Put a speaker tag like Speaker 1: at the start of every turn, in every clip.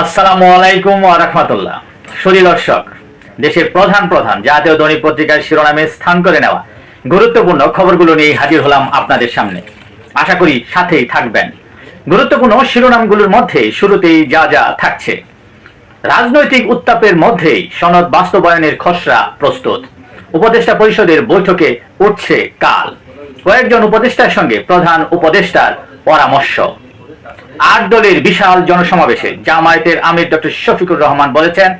Speaker 1: আসসালামু আলাইকুম রাহমাতুল্লাহ। সুধী দর্শক, দেশের প্রধান প্রধান জাতীয় দৈনিক পত্রিকার শিরোনামে স্থান করে নেওয়া গুরুত্বপূর্ণ খবরগুলো নিয়ে হাজির হলাম আপনাদের সামনে। আশা করি সাথেই থাকবেন। গুরুত্বপূর্ণ শিরোনামগুলোর মধ্যে শুরুতেই যা যা থাকছে। রাজনৈতিক উত্তাপের মধ্যেই সনদ বাস্তবায়নের খসড়া প্রস্তুত। উপদেষ্টা পরিষদের বৈঠকে উঠছে কাল। কয়েকজন উপদেষ্টার সঙ্গে প্রধান উপদেষ্টার পরামর্শ। আট দলের বিশাল জনসমাবেশে জামায়াতের আমির ডক্টর শফিকুর রহমান বলেছেন,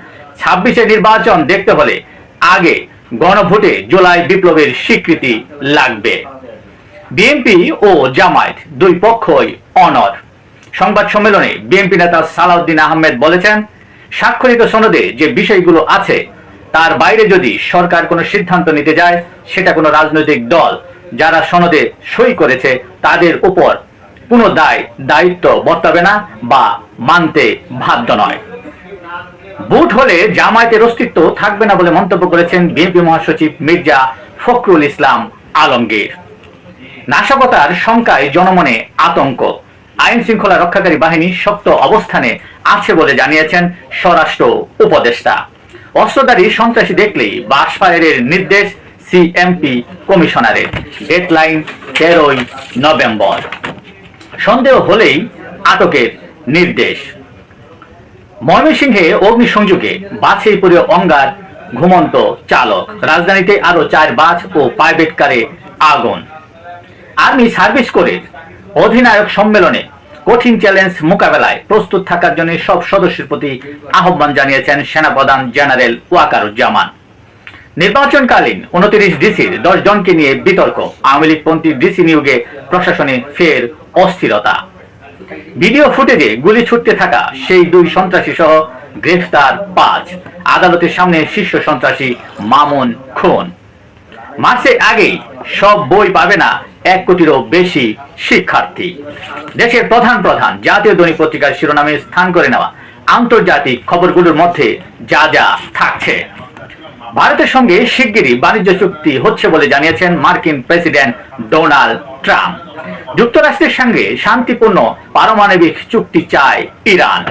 Speaker 1: ছাব্বিশে নির্বাচন দেখতে হলে আগে গণভোটে জুলাই বিপ্লবের স্বীকৃতি লাগবে। বিএনপি ও জামায়াত দুই পক্ষই অনর। সংবাদ সম্মেলনে বিএনপি নেতা সালাউদ্দিন আহমেদ বলেছেন, স্বাক্ষরিত সনদে যে বিষয়গুলো আছে, তার বাইরে যদি সরকার কোনো সিদ্ধান্ত নিতে যায়, সেটা কোনো রাজনৈতিক দল যারা সনদে সই করেছে, তাদের উপর কোনো দায় দায়িত্ব বর্তাবে না বা মানতে বাধ্য নয়। বুট হলে জামায়াতের অস্তিত্ব থাকবে না বলে মন্তব্য করেছেন বিএনপি মহাসচিব মির্জা ফখরুল ইসলাম আলমগীর। নাশকতার শঙ্কায় জনমনে আতঙ্ক। আইন শৃঙ্খলা রক্ষাকারী বাহিনী শক্ত অবস্থানে আছে বলে জানিয়েছেন স্বরাষ্ট্র উপদেষ্টা। অস্ত্রধারী সন্ত্রাসী দেখলেই বাসফায়ারের নির্দেশ সিএমপি কমিশনারের। ডেডলাইন তেরোই নভেম্বর। সন্দেহ হলেই আটকের নির্দেশ। ময়মনসিংহে অগ্নিসংযোগে বাছেই পড়ে অঙ্গার ঘুমন্ত চালক। রাজধানীতে আরও চার বাস ও প্রাইভেট কারে আগুন। আর্মি সার্ভিস করে অধিনায়ক সম্মেলনে কঠিন চ্যালেঞ্জ মোকাবেলায় প্রস্তুত থাকার জন্য সব সদস্যের প্রতি আহ্বান জানিয়েছেন সেনাপ্রধান জেনারেল ওয়াকারুজ্জামান। নির্বাচনকালীন উনত্রিশ ডিসির দশ জনকে নিয়ে বিতর্ক। আওয়ামী লীগপন্থী ডিসি নিয়োগে প্রশাসনে ফের অস্থিরতা। ভিডিও ফুটেজে গুলি ছুটতে থাকা সেই দুই সন্ত্রাসী সহ গ্রেফতার পাঁচ। আদালতের সামনে শীর্ষ সন্ত্রাসী মামুন খুন। মার্চের আগেই সব বই পাবে না এক কোটিরও বেশি শিক্ষার্থী। দেশের প্রধান প্রধান জাতীয় দৈনিক পত্রিকার শিরোনামে স্থান করে নেওয়া আন্তর্জাতিক খবরগুলোর মধ্যে যা যা থাকছে। ভারতের সঙ্গে শিগগিরই বাণিজ্য চুক্তি হচ্ছে বলে জানিয়েছেন মার্কিন প্রেসিডেন্ট ডোনাল্ড ট্রাম্প। যুক্তরাষ্ট্রের সঙ্গে শান্তিপূর্ণ পারমাণবিক চুক্তি চায় ইরান।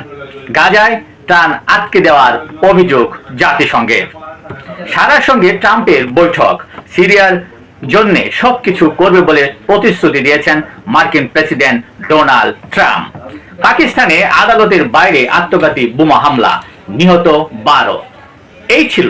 Speaker 1: গাজায় ত্রাণ আটকে দেওয়ার অভিযোগ জাতিসংঘের সারার সঙ্গে ট্রাম্পের বৈঠক। সিরিয়ার জন্য সবকিছু করবে বলে প্রতিশ্রুতি দিয়েছেন মার্কিন প্রেসিডেন্ট ডোনাল্ড ট্রাম্প। পাকিস্তানে আদালতের বাইরে আত্মঘাতী বোমা হামলা। নিহত বারো। এই ছিল